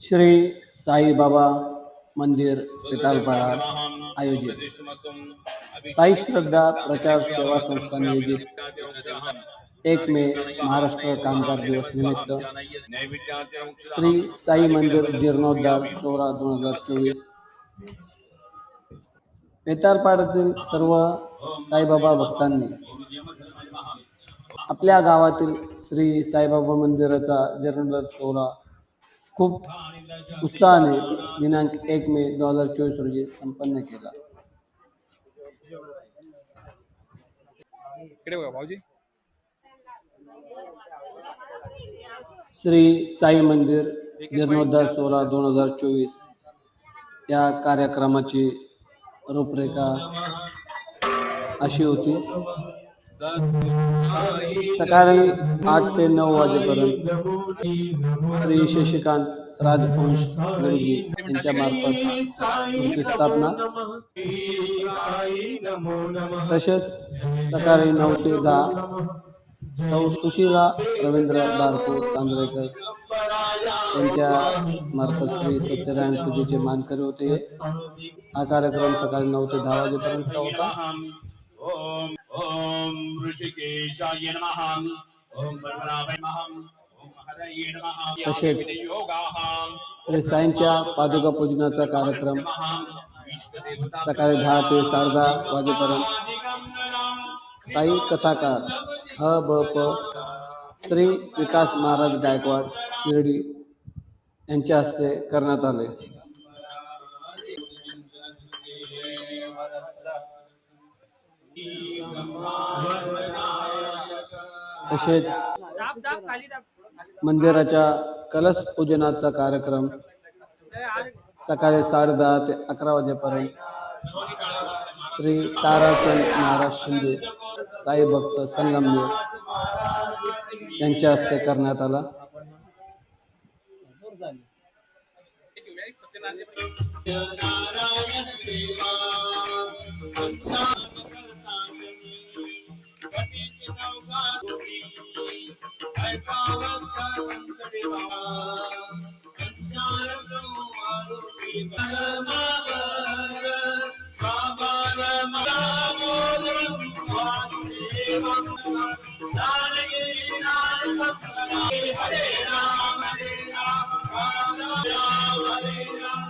श्री साईबाबा मंदिर पितालपाडा आयोजित. साई श्रद्धा प्रचार सेवा संस्था नियोजित. एक मे महाराष्ट्र कामगार दिवस निमित्त श्री साई मंदिर जीर्णोद्धार सोळा दोन हजार चोवीस. पेतारपाड्यातील सर्व साईबाबा भक्तांनी आपल्या गावातील श्री साईबाबा मंदिराचा जीर्णोद्धार सोहळा खूप उत्साहाने दिनांक एक मे दोन हजार चोवीस रोजी संपन्न केला. श्री साई मंदिर जीर्णोद्धार सोहळा दोन हजार चोवीस. या कार्यक्रमाची रूपरेखा अशी होती. सकाळी आठ ते नऊ वाजेपर्यंत श्री शशिकांत राजवंश गुरुजी यांच्या मार्फत स्थापना तसेच सकाळी नऊ ते दहा सौ सुशिला रवींद्र बारपूर तांदळेकर त्यांच्या मार्फत श्री सत्यनारायण पूजेचे मानकरी होते. हा कार्यक्रम सकाळी नऊ ते दहा वाजेपर्यंत होता. ओम ऋषिकेशाय नमः। ओम पद्मनाभाय नमः। तसेच श्री साईंच्या पादुका पूजनाचा कार्यक्रम सकाळी दहा ते साडे दहा वाजेपर्यंत. साई कथाकार ह ब प श्री विकास महाराज गायकवाड शिर्डी यांच्या हस्ते करण्यात आले. तसेच मंदिराच्या कलश पूजनाचा कार्यक्रम सकाळी साडे दहा ते अकरा वाजेपर्यंत. श्री ताराचंद महाराज शिंदे साई भक्त संगमनेर यांच्या हस्ते करण्यात आला. Hare Rama, Hare Rama, ram, Rama, Hare ram.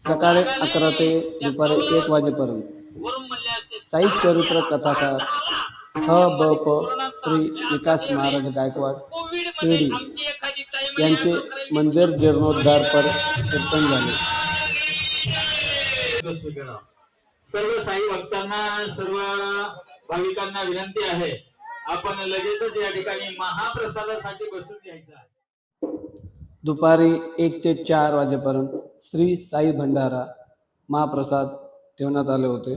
सकाळी अकरा ते दुपारी एक वाजेपर्यंत साई चरित्र कथाकार ह ब प श्री विकास महाराज गायकवाड शिर्डी यांचे मंदिर जीर्णोद्धार पर कीर्तन झाले. सर्व साई भक्तांना सर्व भाविकांना विनंती आहे आपण लगेचच या ठिकाणी महाप्रसादासाठी बसून घ्यायचं आहे. दुपारी एक ते चार वाजेपर्यंत श्री साई भंडारा महाप्रसाद ठेवण्यात आले होते.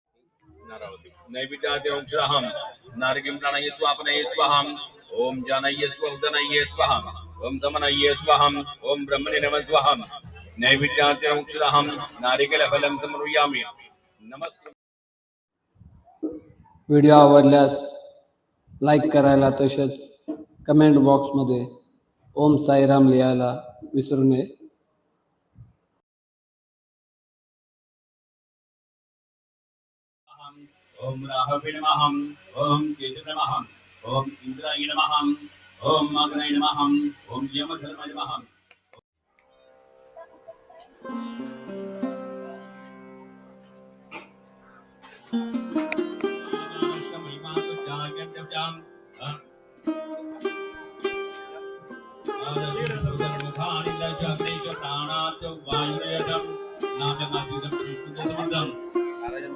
नैवेद्याद्य अंशहं नारकिं प्राणये स्वापनये स्वाहाम् ओम जानये स्व उदनये स्वाहा ओम समनय्ये स्वाहम। ओम ब्रह्मणे नमः स्वाहम। नैवेद्यातिरमुक्षदाहम नारिकेलफलं समर्पयामि नमस्कार व्हिडिओ आवडल्यास लाईक करायला तसेच कमेंट बॉक्समध्ये ओम साईराम लिहायला विसरू नये. ओम राहवे नमः ओम केतु नमः ओम इंद्राय नमः ओम अग्नये नमः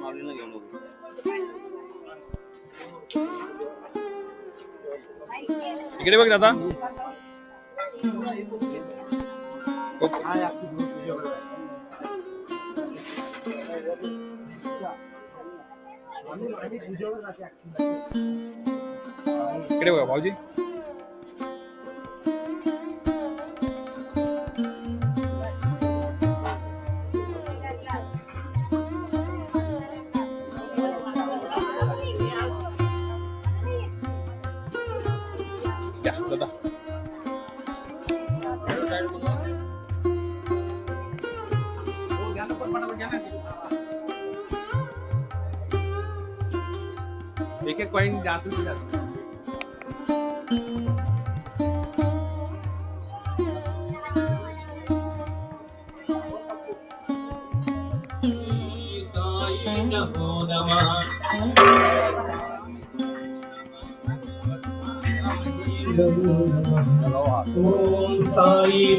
ओम यमधर्माय नमः इकडे बघ दादा. इकडे बघा भाऊजी. या दादा एक एक कॉइन जास्त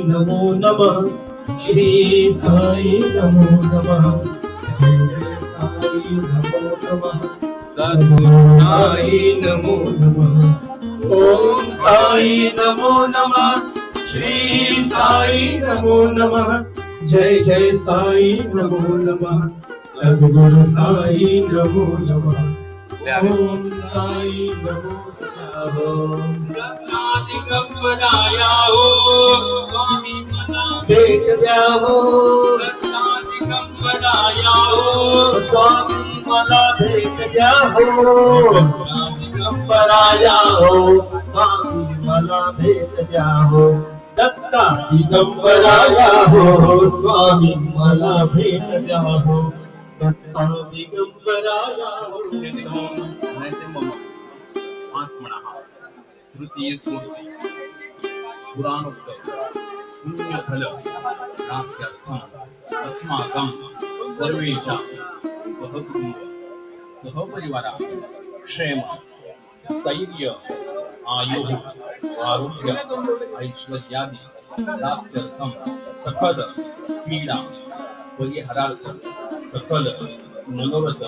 नमो नमः. श्री साई नमो नमः. साई नमो नमः. सद्गुरु साई नमो नमः. ओम साई नमो नमः. श्री साई नमो नमः. जय जय साई नमो नमः. सद्गुरु साई नमो नमः. ओम साई नमो नमः. दिगंबराया हो स्वामी मला भेट द्या हो दिगंबराया हो स्वामी मला भेट द्या हो दिगंबराया हो स्वामी मला भेट द्या हो दत्ता दिगंबराया हो स्वामी मला भेट द्या हो दत्ता दिगंबराया हो श्रुती स्मृती पुराणोक्त पुण्यफल नाट्यर्थम अस्माकं सर्वेषां सहकुटुंब सहपरिवारा क्षेम स्थैर्य आयुः आरोग्य ऐश्वर्यादि नाट्यर्थम सकल पीडा परिहारार्थ सकल मनोरथ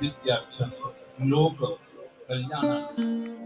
सिद्ध्यार्थ लोक कल्याणार्थ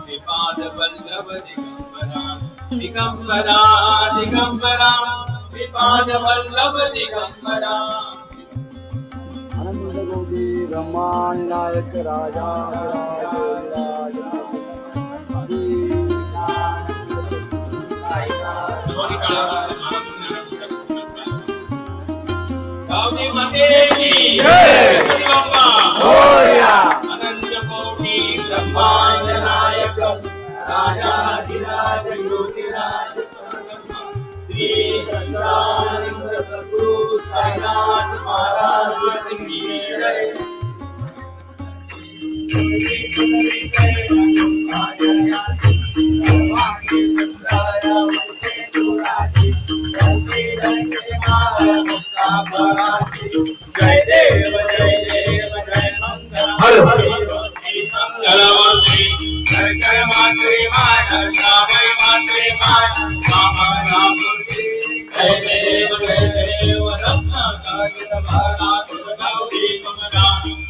दिगंबरा माधव दिगंबरा दिगंबरा दिगंबरा श्रीपाद वल्लभ दिगंबरा दिगंबरा दिगंबरा श्रीपाद वल्लभ दिगंबरा आनंद गोदी ब्रह्मांड नायक राजा दोन्ही काळामध्ये गावठी माते की चंद्रानंद सद्गुरु साईनाथ महाराज की जय जय देव जय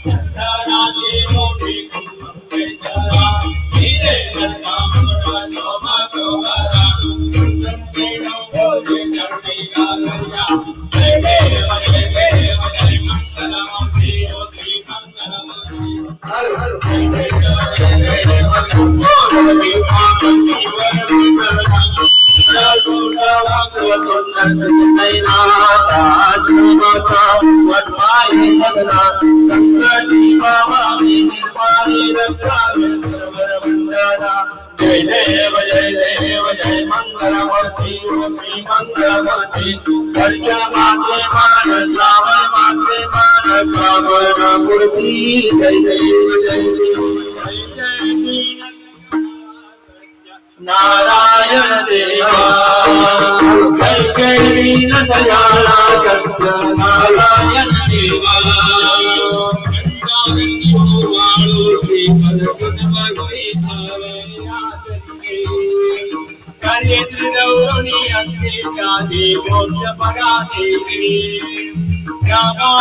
માન માન માન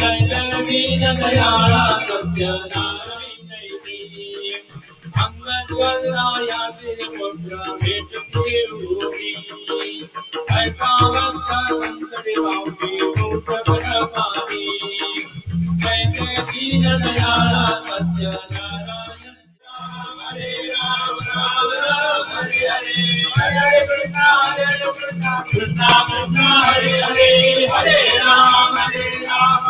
जय जय दीन दयाला सत्यनारायण अंगद्वल्लाय तिरुमुद्रा भेट प्रियोगी हर पावक अंतरि वापी रूपवन पानी जय जय दीन दयाला सत्यनारायण हरे राम राम राम हरे हरे हरे कृष्णा हरे कृष्णा कृष्णा कृष्णा हरे हरे हरे राम हरे Ram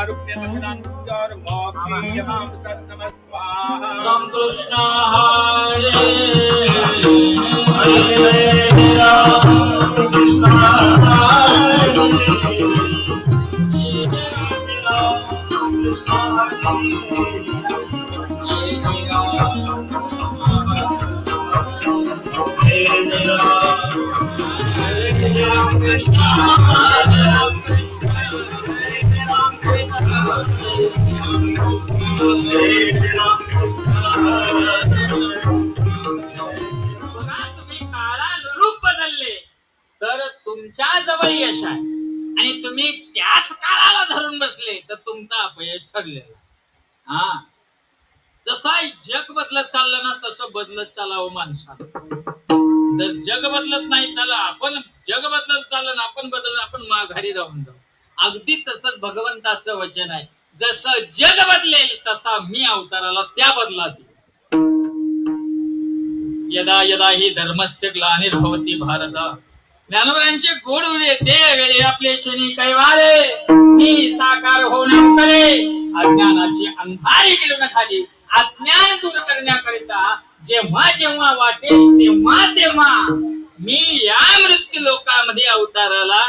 Ram Krishna Hare Hare Ram Krishna Hare Hare Ram Krishna Hare बघा तुम्ही काळाला बदलले तर तुमच्या जवळ यश आहे. आणि तुम्ही त्याच काळाला धरून बसले तर तुमचा अपयश ठरलेलं आहे. हा. जसा जग बदलत चाललं ना तसं बदलत चालावं माणसानं. जर जग बदलत नाही चाललं आपण जग बदलत चाललं ना आपण बदल आपण माघारी राहून जाऊ. अगदी तसंच भगवंताचं वचन आहे. जसं जग बदलेल तसा मी अवताराला त्या बदला येईन. यदा यदा ही धर्मस्य ग्लानिर्भवती भारत. ज्ञानवरांचे गोड उरे ते वेळे आपले चनी कैवारे. मी साकार होण्याकडे अज्ञानाची अंधारी गिळून खाली अज्ञान दूर करण्याकरिता जेव्हा जेव्हा वाटेल तेव्हा तेव्हा मी या मृत्यू लोकांमध्ये अवताराला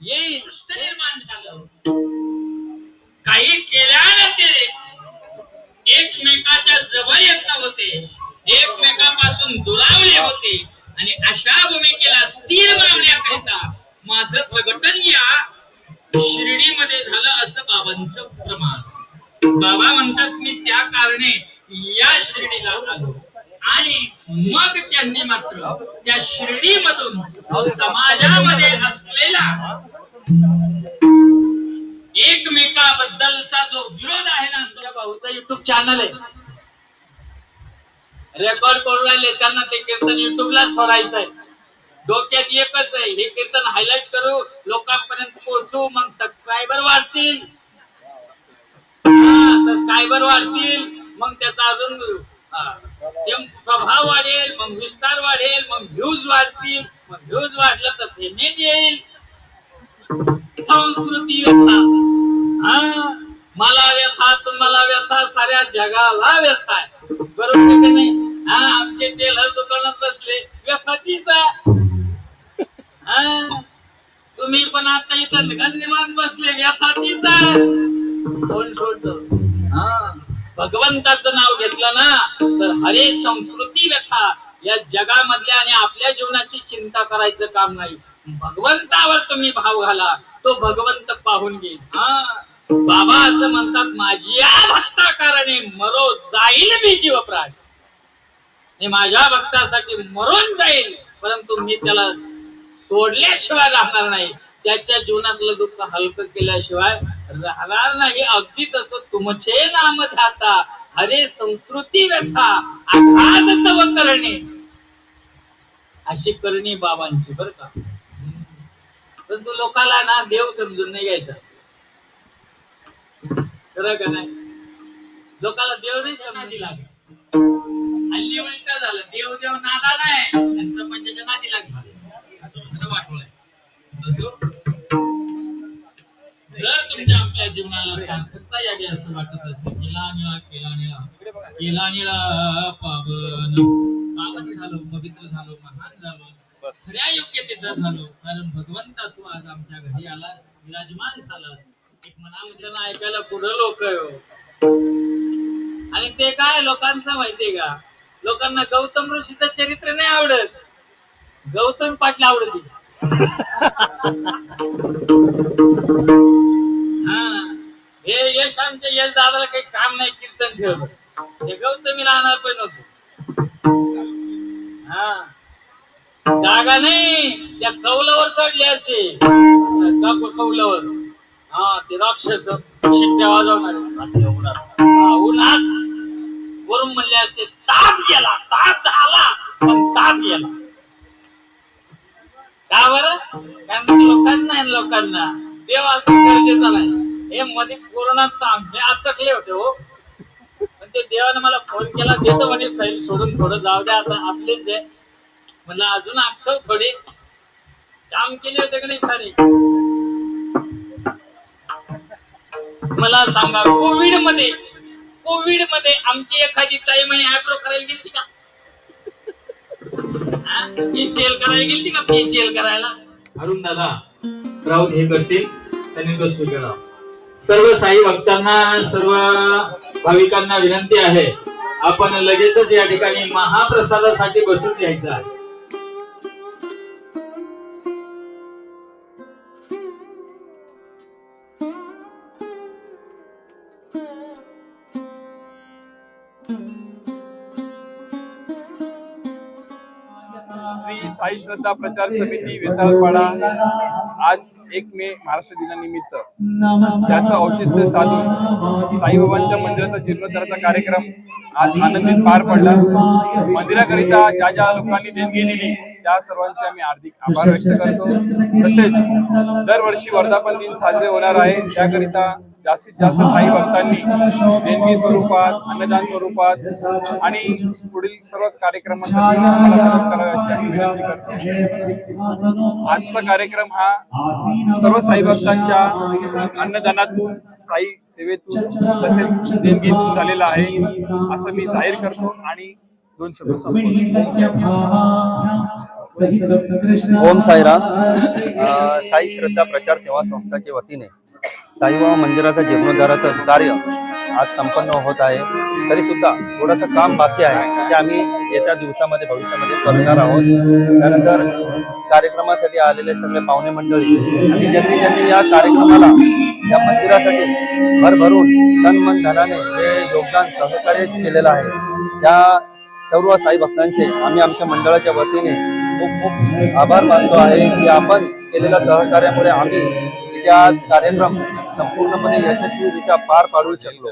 येईल. निर्माण झालं. काही केल्यानंतर एकमेकाच्या जवळ येत होते एकमेकापासून दुरावले होते. आणि अशा भूमिकेला स्थिर बनवण्याकरिता माझं प्रगटन या शिर्डीमध्ये झालं असं बाबांचं प्रमाण. बाबा म्हणतात मी त्या कारणे या शिर्डीला आलो. आणि मग त्यांनी मात्र त्या शिर्डीमधून समाजामध्ये असलेला एकमेकाबद्दल चॅनल आहे ना तुझ्या भाऊचा युट्यूब चॅनल आहे. रेकॉर्ड करून राहिले त्यांना ते कीर्तन युट्यूबला सोडायचंय. डोक्यात एकच आहे हे कीर्तन हायलाइट करू लोकांपर्यंत पोहोचू मग सबस्क्रायबर वाढतील. सबस्क्रायबर वाढतील मग त्याचा अजून प्रभाव वाढेल मग विस्तार वाढेल मग व्ह्यूज वाढतील. मग व्ह्यूज वाढलं तर पेमेंट येईल. संस्कृती हा. मला व्यथा तुम्हाला व्यथा साऱ्या जगाला व्यथा आहे. बरोबर की नाही? हा आमचे टेलर दुकानात बसले. व्यथा तीच आहे. तुम्ही पण आता इथं गंदिमात बसले. व्यथा तीच आहे. कोण सोडतो? हा भगवंताचं नाव घेतलं ना तर हरे संस्कृती व्यथा या जगामधल्या आणि आपल्या जीवनाची चिंता करायचं काम नाही. भगवंतावर तुम्ही भाव घाला. तो भगवंत पाहून घेईल. हा. बाबा असं म्हणतात माझी या भक्ता कारणे मरो जाईल मी जीव प्राण मी माझ्या भक्तासाठी मरून जाईल परंतु मी त्याला सोडल्याशिवाय राहणार नाही. त्याच्या जीवनातलं दुःख हलकं केल्याशिवाय राहणार नाही. अगदी तसं तुमचे नाम ध्याता हरे संस्कृती व्यथा आघात तव करणे. अशी करणी बाबांची बर का? परंतु लोकाला ना देव समजून नाही घ्यायचा. खरं का नाही? लोकाला देव नाही समाधी लागत. हल्ली उलट झालं. देव देव नादा नाही. आणि प्रपंचाच्या नादी लागला असं वाटलंय जर तुमच्या आपल्या जीवनाला सांगता यावी असं वाटत असेल केला निळा केला निळा केला निळा पावन. पावन झालो पवित्र झालो महान झालो. खऱ्या योग्यतेचा झालो. कारण भगवंता तू आज आमच्या घरी आलास विराजमान झालास. मनामध्ये ऐकायला पुढे लोक आणि ते काय लोकांचं माहितीये का? लोकांना गौतम ऋषीचं चरित्र नाही आवडत. गौतम पाटील आवडत हा. हे यश आमच्या यश दादाला काही काम नाही कीर्तन ठेवलं. हे गौतमी राहणार पण होतो. हा. जागा नाही. त्या कौलावर चढले असते. त्या क- कौलावर. हा ते राक्षस शिट्ट्या वाजवणारे. उन्हात वरून म्हणले असते ताप गेला ताप झाला पण ताप गेला. का बरं? कारण लोकांना लोकांना. देवा गरजेचा नाही. हे मध्ये कोरोनात आमचे आचकले होते हो. पण ते देवाने मला फोन केला देतो म्हणे सैल सोडून थोडं जाऊ द्या आता आपलेच आहे. म्हणलं अजून आक्षव थोडे. काम केले होते का नाही सारे? मला सांगा कोविडमध्ये कोविडमध्ये आमची एखादी ताई म्हणे आयब्रो करायला गेली का? पीसीएल करायला गेली का पीसीएल करायला? अरुण दादा राऊत हे करतील त्यांनी तो स्वीकारा सर्व साई भक्तांना सर्व भाविकांना विनंती आहे आपण लगेचच या ठिकाणी महाप्रसादासाठी बसून घ्यायचं आहे. साई श्रद्धा प्रचार समिती वेताळपाडा आज एक मे महाराष्ट्र दिनानिमित्त त्याचं औचित्य साधून साईबाबांच्या मंदिराचा जीर्णोद्धाराचा कार्यक्रम आज आनंदीत पार पडला. मंदिराकरिता ज्या ज्या लोकांनी देणगी दिली त्या सर्वांचे आम्ही हार्दिक आभार व्यक्त करतो. तसेच दरवर्षी वर्धापन दिन साजरे होणार आहे. त्याकरिता जास्तीत जास्त साई भक्तांनी देणगी स्वरूपात अन्नदान स्वरूपात आणि पुढील सर्व कार्यक्रमासाठी मदत करावी अशी आम्ही विनंती करतो. आजचा कार्यक्रम हा सर्व साई भक्तांच्या अन्नदानातून साई सेवेतून तसेच देणगीतून झालेला आहे असं मी जाहीर करतो आणि दोन शब्द संपवतो. ओम साईराम साई श्रद्धा प्रचार सेवा संस्थाच्या वतीने साईबाबा मंदिराचा जीर्णोद्धाराचं कार्य आज संपन्न होत आहे. तरी सुद्धा थोडंसं काम बाकी आहे ते आम्ही येत्या दिवसामध्ये भविष्यामध्ये करणार आहोत. त्यानंतर कार्यक्रमासाठी आलेले सगळे पाहुणे मंडळी आणि ज्यांनी ज्यांनी या कार्यक्रमाला या मंदिरासाठी भरभरून तन मन धनाने हे योगदान सहकार्य केलेलं आहे. त्या सर्व साई भक्तांचे आम्ही आमच्या मंडळाच्या वतीने खूप खूप आभार मानतो आहे की आपण केलेल्या सहकार्यामुळे आम्ही इथे आज कार्यक्रम संपूर्णपणे यशस्वीरित्या पार पाडू शकलो.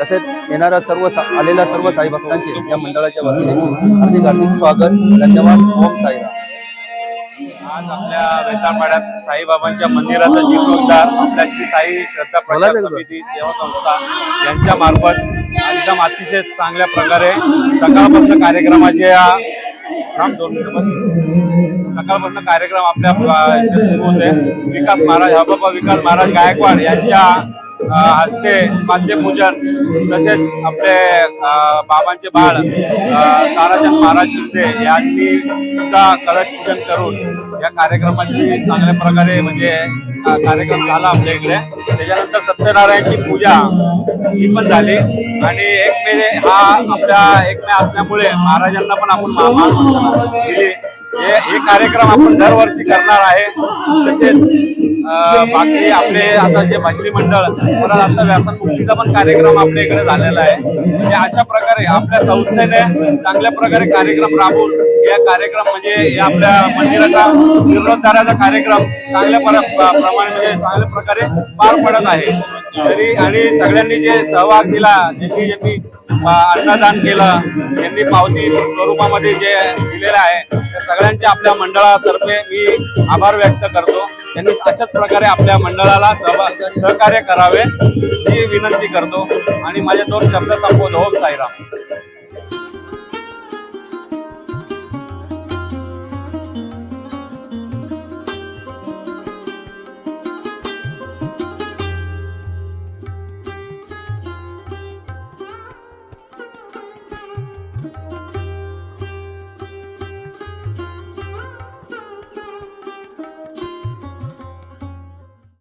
तसेच येणाऱ्या सर्व आलेल्या सर्व साई भक्तांचे या मंडळाच्या वतीने हार्दिक हार्दिक स्वागत धन्यवाद ओम साईराम. आज आपल्या वेताळपाड्यात साईबाबांच्या मंदिराचा जीर्णोद्धार आपल्या श्री साई श्रद्धा प्रचार समिती सेवा संस्था यांच्या मार्फत एकदम अतिशय चांगल्या प्रकारे सकाळपासून कार्यक्रमाचे थांब दोन मिनिटं बस. सकाळपासून कार्यक्रम आपल्या सुरू होते विकास महाराज हबाबा विकास महाराज गायकवाड यांच्या हस्ते मध्यपूजन तसेच आपले बाबांचे बाळ अ, ताराचंद महाराज शिंदे यांनी सुद्धा कलश पूजन करून या कार्यक्रमाची चांगल्या प्रकारे म्हणजे कार्यक्रम झाला आपल्या इकडे. त्याच्यानंतर सत्यनारायणची पूजा ही पण झाली. आणि एक मे हा आपल्या एक मे असल्यामुळे महाराजांना पण आपण मान दिली. हे हे कार्यक्रम आपण दरवर्षी करणार आहे. तसेच बाकी आपले आता जे भजनी मंडळ परत आता व्यासनमुक्तीचा पण कार्यक्रम आपल्या इकडे झालेला आहे. म्हणजे अशा प्रकारे आपल्या संस्थेने चांगल्या प्रकारे कार्यक्रम राबवून या कार्यक्रम म्हणजे या आपल्या मंदिराचा जीर्णोद्धाराचा कार्यक्रम चांगल्या पर- प्रमाणे म्हणजे चांगल्या प्रकारे पार पडत आहे. तरी आणि सगळ्यांनी जे सहभाग दिला ज्यांनी ज्यांनी अन्नदान केलं त्यांनी पावती स्वरूपामध्ये जे दिलेलं आहे त्या सगळ्यांच्या आपल्या मंडळातर्फे मी आभार व्यक्त करतो. त्यांनी अशाच प्रकारे आपल्या मंडळाला सहभाग सहकार्य करावे ही विनंती करतो. आणि माझे दोन शब्द संबोध हो साईराम.